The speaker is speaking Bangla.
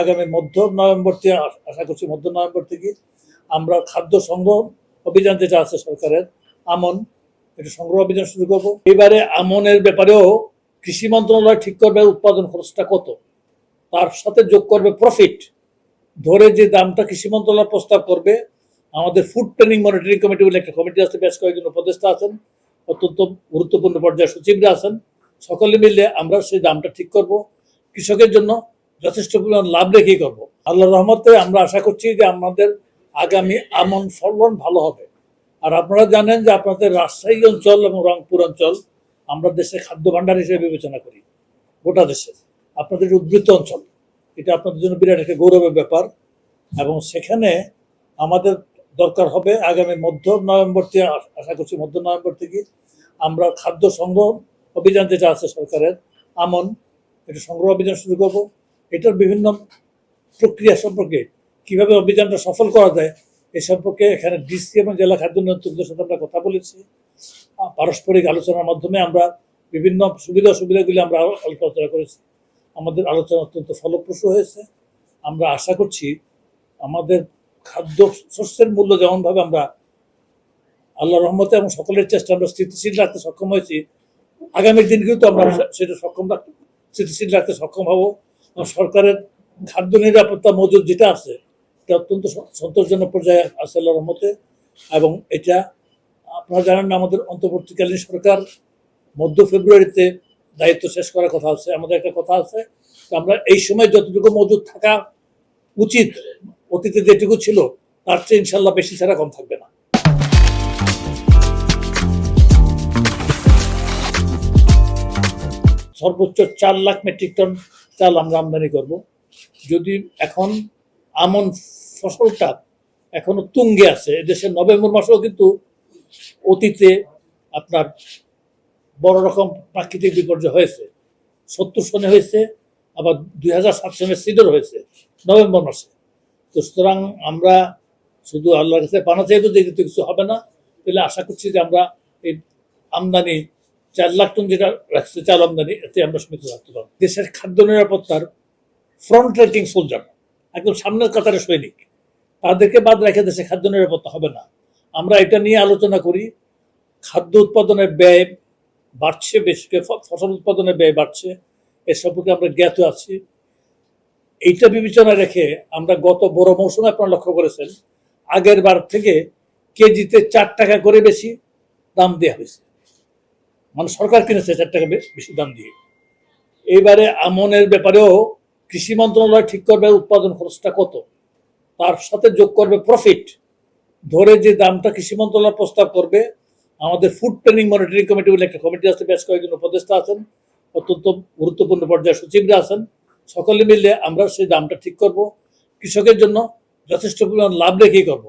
আগামী মধ্য নভেম্বর থেকে, আশা করছি মধ্য নভেম্বর থেকে আমরা খাদ্য সংগ্রহ অভিযান যেটা আছে সরকারের, আমন, এটা সংগ্রহ অভিযান শুরু করব। এবারে আমনের ব্যাপারেও কৃষি মন্ত্রণালয় ঠিক করবে উৎপাদন খরচটা কত, তার সাথে যোগ করবে প্রফিট ধরে যে দামটা কৃষি মন্ত্রণালয় প্রস্তাব করবে, আমাদের ফুড প্ল্যানিং মনিটরিং কমিটি বলে একটা কমিটি আছে, বেশ কয়েকজন উপদেষ্টা আছেন, অত্যন্ত গুরুত্বপূর্ণ পর্যায়ে সচিবরা আছেন, সকলে মিলে আমরা সেই দামটা ঠিক করব। কৃষকের জন্য যথেষ্ট পরিমাণ লাভ রেখেই করব। আল্লাহ রহমতে আমরা আশা করছি যে আমাদের আগামী আমন ফলন ভালো হবে। আর আপনারা জানেন যে আপনাদের রাজশাহী অঞ্চল এবং রংপুর অঞ্চল আমরা দেশে খাদ্য ভাণ্ডার হিসেবে বিবেচনা করি, গোটা দেশে। আপনাদের উদ্বৃত্ত অঞ্চল, এটা আপনাদের জন্য বিরাট একটা গৌরবের ব্যাপার। এবং সেখানে আমাদের দরকার হবে আগামী মধ্য নভেম্বর থেকে, আশা করছি মধ্য নভেম্বর থেকে আমরা খাদ্য সংগ্রহ অভিযান যেটা আছে সরকারের, আমন, এটা সংগ্রহ অভিযান শুরু করব। এটার বিভিন্ন প্রক্রিয়া সম্পর্কে কীভাবে অভিযানটা সফল করা যায়, এ সম্পর্কে এখানে ডিসি এবং জেলা খাদ্য নিয়ন্ত্রকদের সাথে আমরা কথা বলেছি। পারস্পরিক আলোচনার মাধ্যমে আমরা বিভিন্ন সুবিধা অসুবিধাগুলি আমরা আলো- আলোচনা করেছি। আমাদের আলোচনা অত্যন্ত ফলপ্রসূ হয়েছে। আমরা আশা করছি আমাদের খাদ্য শস্যের মূল্য যেমনভাবে আমরা আল্লাহ রহমতে এবং সকলের চেষ্টা আমরা স্থিতিশীল রাখতে সক্ষম হয়েছি, আগামী দিনগুলো তো আমরা সেটা সক্ষম রাখতে স্থিতিশীল রাখতে সক্ষম হব। সরকারের খাদ্য নিরাপত্তা মজুদ যেটা আছে, এটা অত্যন্ত সন্তোষজনক পর্যায়ে আছে আল্লাহ রহমতে। এবং এটা আপনারা জানেন না, আমাদের অন্তর্বর্তীকালীন সরকার মধ্য ফেব্রুয়ারিতে দায়িত্ব শেষ করার কথা আছে। আমাদের একটা কথা আছে আমরা এই সময় যতটুকু মজুদ থাকা উচিত, অতীতে যেটুকু ছিল, তার চেয়ে ইনশাল্লাহ বেশি ছাড়া কম থাকবে না। সর্বোচ্চ চার লাখ মেট্রিক টন চাল আমরা আমদানি করব। যদি এখন আমন ফসলটা এখনও তুঙ্গে আছে, এদেশে নভেম্বর মাসেও কিন্তু অতীতে আপনার বড় রকম প্রাকৃতিক বিপর্যয় হয়েছে। সত্তর সনে হয়েছে, আবার দুই হাজার সাত সনে সিডর হয়েছে নভেম্বর মাসে। তো সুতরাং আমরা শুধু আল্লাহর কাছে পানা চাইব যে কিছু হবে না। তাহলে আশা করছি যে আমরা এই আমদানি চার লাখ টন যেটা রাখছে, চাল আমদানি, এতে আমরা সীমিত রাখতে পারব। দেশের খাদ্য নিরাপত্তার ফ্রন্ট রেটিং সোলজার একদম সামনের কাতারে সৈনিক। তাদেরকে বাদ রেখে দেশে খাদ্য নিরাপত্তা হবে না। আমরা এটা নিয়ে আলোচনা করি, খাদ্য উৎপাদনের ব্যয় বাড়ছে, বেশি ফসল উৎপাদনের ব্যয় বাড়ছে, এ সম্পর্কে আমরা জ্ঞাত আছি। এইটা বিবেচনা রেখে আমরা গত বড় মৌসুমে আপনারা লক্ষ্য করেছেন, আগের বার থেকে কেজিতে চার টাকা করে বেশি দাম দেওয়া হয়েছে। মানে সরকার কিনেছে চার টাকা বেশি দাম দিয়ে। এইবারে আমনের ব্যাপারেও কৃষি মন্ত্রণালয় ঠিক করবে উৎপাদন খরচটা কত, তার সাথে যোগ করবে প্রফিট ধরে যে দামটা কৃষি মন্ত্রণালয় প্রস্তাব করবে, আমাদের ফুড প্ল্যানিং মনিটরিং কমিটি বলে একটা কমিটি আছে, বেশ কয়েকজন উপদেষ্টা আছেন, অত্যন্ত গুরুত্বপূর্ণ পর্যায়ে সচিবরা আছেন, সকলে মিলে আমরা সেই দামটা ঠিক করব। কৃষকের জন্য যথেষ্ট পরিমাণ লাভ রেখেই করব।